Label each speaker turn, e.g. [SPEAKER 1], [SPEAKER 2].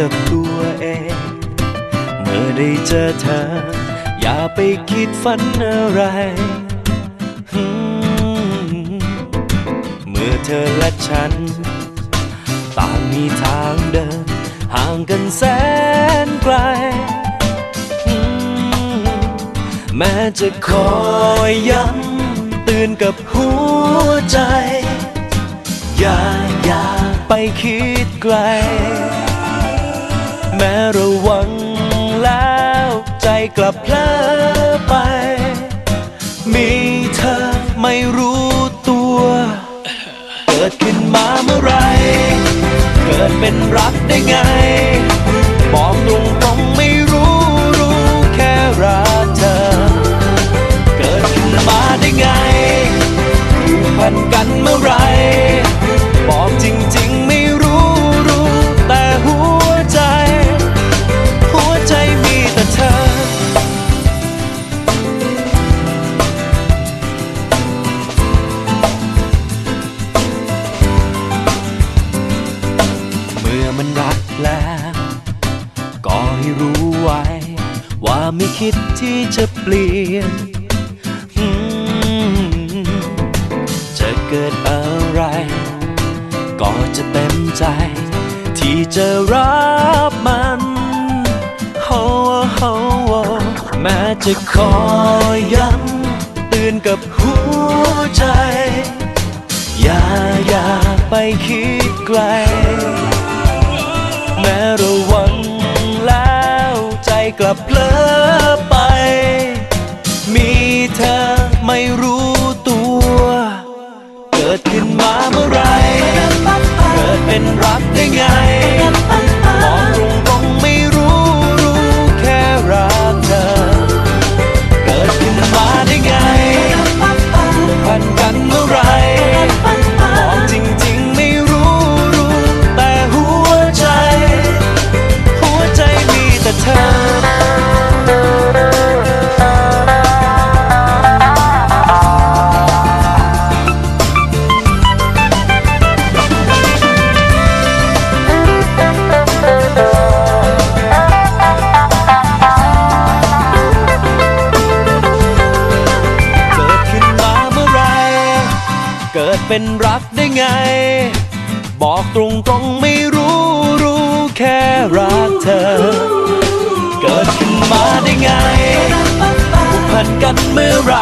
[SPEAKER 1] เมื่อได้เจอเธอ อย่าไปคิดฝันอะไรเมื่อเธอและฉัน ต่างมีทางเดิน ห่างกันแสนไกล แม้จะคอยย้ำเตือนกับหัวใจ อย่าอย่าไปคิดไกล แม้ระวังแล้วใจกลับเพลอไป มีเธอไม่รู้ตัว เกิดขึ้นมาเมื่อไร เกิดเป็นรักได้ไง บอกตรงตรงไม่รู้รู้แค่รักเธอ เกิดขึ้นมาได้ไงผูกพันกัน มันรักแล้วก็ให้รู้ไว้ ว่าไม่คิดที่จะเปลี่ยน จะเกิดอะไร ก็จะเต็มใจ ที่จะรับมันโอ้โอ้โอ้แม้จะคอยย้ำเตือนกับหัวใจ อย่าอย่าไปคิดไกล กลับเพลอ เกิดเป็นรักได้ไง บอกตรงๆไม่รู้รู้แค่รักเธอ เกิดขึ้นมาได้ไงผูกพันกันเมื่อไร